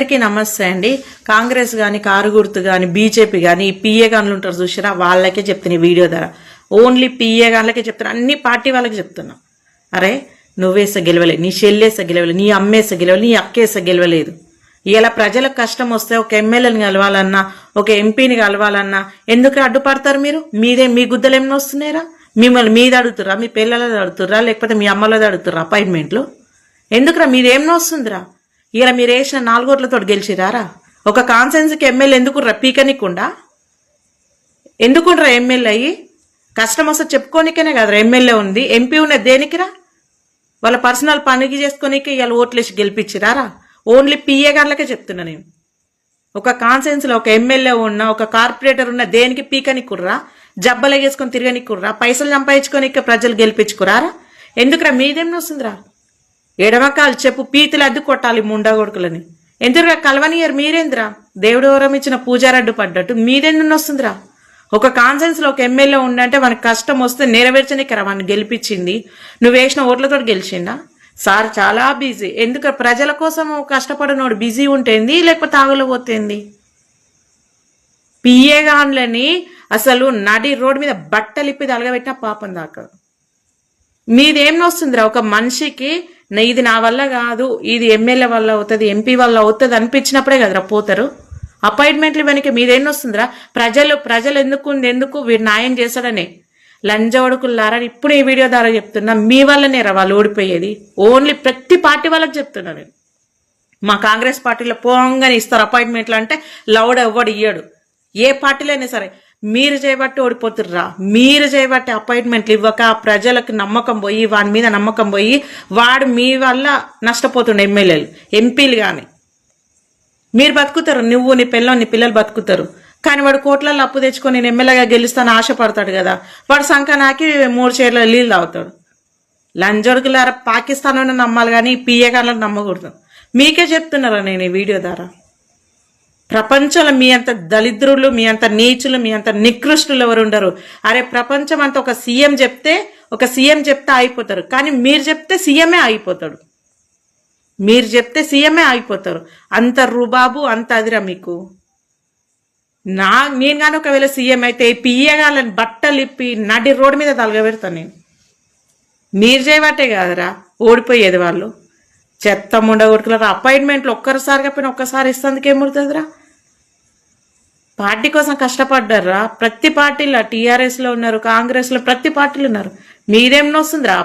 అందరికీ నమస్తే అండి. కాంగ్రెస్ కానీ కారు గుర్తు కానీ బీజేపీ కానీ పిఏ గన్లు ఉంటారు చూసారా వాళ్ళకే చెప్తున్నా ఈ వీడియో ద్వారా ఓన్లీ పిఏ గన్లకే చెప్తున్నా అన్ని పార్టీ వాళ్ళకి చెప్తున్నా. అరే నువ్వేస గెలవలేదు నీ చెల్లేస గెలవలేదు నీ అమ్మేస గెలవలేదు నీ అక్కేస గెలవలేదు. ఇలా ప్రజలకు కష్టం వస్తే ఒక ఎమ్మెల్యేని కలవాలన్నా ఒక ఎంపీని కలవాలన్నా ఎందుకు అడ్డుపడతారు మీరు? మీదే మీ గుద్దలు ఏమైనా వస్తున్నాయిరా? మిమ్మల్ని మీద అడుగుతురా మీ పిల్లలది అడుగుతుర్రా లేకపోతే మీ అమ్మలది అడుగుతురా అపాయింట్మెంట్లు? ఎందుకురా మీదేమైనా వస్తుందిరా? ఇలా మీరు వేసిన నాలుగోట్లతో గెలిచిరారా? ఒక కాన్సెన్స్కి ఎమ్మెల్యే ఎందుకు పీకనికుండా ఎందుకుండ్రా ఎమ్మెల్యే అయ్యి? కష్టం వస్తే చెప్పుకోనికనే కదా ఎమ్మెల్యే ఉంది ఎంపీ ఉన్నది దేనికిరా? వాళ్ళ పర్సనల్ పనికి చేసుకోనికే ఇవాళ ఓట్లేసి గెలిపించిరారా? ఓన్లీ పిఏ గార్లకే చెప్తున్నా నేను. ఒక కాన్సెన్స్లో ఒక ఎమ్మెల్యే ఉన్న ఒక కార్పొరేటర్ ఉన్న దేనికి పీకనికుర్రా జబ్బలగేసుకొని తిరగనికుర్రా పైసలు సంపాదించుకొని ప్రజలు గెలిపించుకురారా? ఎందుకురా మీదేం వస్తుందిరా ఎడమకాలు చెప్పు పీతులు అద్దె కొట్టాలి ముండా కొడుకులని. ఎందుకురా కలవనియర్ మీరేంద్రా? దేవుడు ఇచ్చిన పూజారడ్డు పడ్డట్టు మీదెందు వస్తుందిరా? ఒక కాన్సెన్స్లో ఒక ఎమ్మెల్యే ఉండంటే మనకు కష్టం వస్తే నెరవేర్చనికరా వాడిని గెలిపించింది. నువ్వు వేసిన ఓట్లతో గెలిచిందా సార్ చాలా బిజీ. ఎందుకు ప్రజల కోసం కష్టపడినోడు బిజీ ఉంటేంది లేకపోతే ఆగులో పోతేంది అసలు నడి రోడ్డు మీద బట్టలిప్పి తలగబెట్టిన పాపం దాకా. మీదేం వస్తుందిరా ఒక మనిషికి ఇది నా వల్ల కాదు ఇది ఎమ్మెల్యే వల్ల అవుతుంది ఎంపీ వల్ల అవుతుంది అనిపించినప్పుడే కదరా పోతారు. అపాయింట్మెంట్లు వెనక మీదేం వస్తుందిరా ప్రజలు ప్రజలు ఎందుకు ఎందుకు వీడు న్యాయం చేశాడని. లంజవడుకుల్లారా ఇప్పుడు ఈ వీడియో ద్వారా చెప్తున్నా మీ వల్లనే రా వాళ్ళు ఓడిపోయేది? ఓన్లీ ప్రతి పార్టీ వాళ్ళకి చెప్తున్నా నేను. మా కాంగ్రెస్ పార్టీలో పోంగానే ఇస్తారు అపాయింట్మెంట్లు అంటే లౌడ్ ఎవ్వడు ఇయ్యడు. ఏ పార్టీలో అయినా సరే మీరు చేయబట్టి ఓడిపోతుర్రా. మీరు చేయబట్టి అపాయింట్మెంట్లు ఇవ్వక ప్రజలకు నమ్మకం పోయి వాడి మీద నమ్మకం పోయి వాడు మీ వల్ల నష్టపోతుండే ఎమ్మెల్యేలు ఎంపీలు కానీ మీరు బతుకుతారు నువ్వు నీ పిల్లలు నీ పిల్లలు బతుకుతారు. కానీ వాడు కోట్లలో అప్పు తెచ్చుకొని నేను ఎమ్మెల్యేగా గెలుస్తాను ఆశపడతాడు కదా. వాడు సంఖ నాకి మూడు చీరల నీళ్ళు తాగుతాడు. లంజొడుకులారా పాకిస్తాన్ నమ్మాలి కానీ పిఏ నమ్మకూడదు. మీకే చెప్తున్నారా నేను ఈ వీడియో ద్వారా? ప్రపంచంలో మీ అంత దళిద్రులు మీ అంత నీచులు మీ అంత నికృష్టులు ఎవరు ఉండరు. అరే ప్రపంచం అంతా ఒక సీఎం చెప్తే ఒక సీఎం చెప్తే అయిపోతారు కానీ మీరు చెప్తే సీఎమే అయిపోతాడు మీరు చెప్తే సీఎమే అయిపోతారు అంత రుబాబు అంత అదిరా మీకు. నా నేను కానీ ఒకవేళ సీఎం అయితే పియ్యగాలని బట్టలు ఇప్పి నడి రోడ్డు మీద తలగబెడతాను నేను. మీరు చేయబట్టే కాదురా. ఓడిపోయేది వాళ్ళు. చెత్త ముండ అపాయింట్మెంట్లు ఒక్కరిసారిగా పోయిన ఒక్కసారి ఇస్తందుకు ముడుతుందిరా? పార్టీ కోసం కష్టపడ్డారా? ప్రతి పార్టీలో టీఆర్ఎస్లో ఉన్నారు కాంగ్రెస్లో ప్రతి పార్టీలు ఉన్నారు. మీరేం వస్తుందిరా